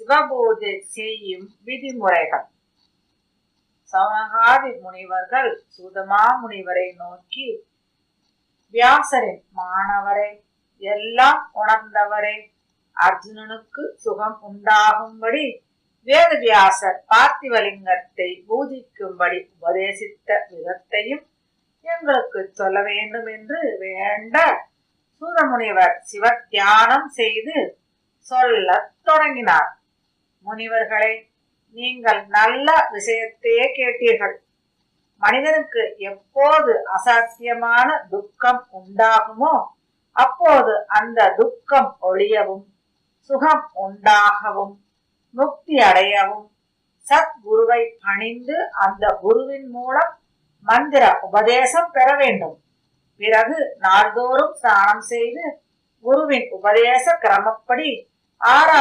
சிவபூஜை செய்யும் விதிமுறைகள். சவனகாதி முனிவர்கள் சுதமா முனிவரை நோக்கி வியாசரின் மாணவரை எல்லாம் உணர்ந்தவரே அர்ஜுனனுக்கு சுகம் உண்டாகும்படி வேதவியாசர் பார்த்திவலிங்கத்தை பூஜிக்கும்படி உபதேசித்த விதத்தையும் எங்களுக்கு சொல்ல வேண்டும் என்று வேண்ட சூதமுனிவர் சிவத்தியானம் செய்து சொல்லத் தொடங்கினார். முனிவர்களே நீங்கள் நல்ல விஷயத்தையே கேட்டீர்கள். மனிதனுக்கு எப்போது அசாத்தியமான துக்கம் உண்டாகுமோ அப்போது அந்த துக்கம் ஒழியவும் சுகம் உண்டாகவும் முக்தி அடையவும். சத்குருவை பணிந்து அந்த குருவின் மூலம் மந்திர உபதேசம் பெற வேண்டும். பிறகு நாள்தோறும் ஸ்நானம் செய்து குருவின் உபதேச கிரமப்படி ஆறாம்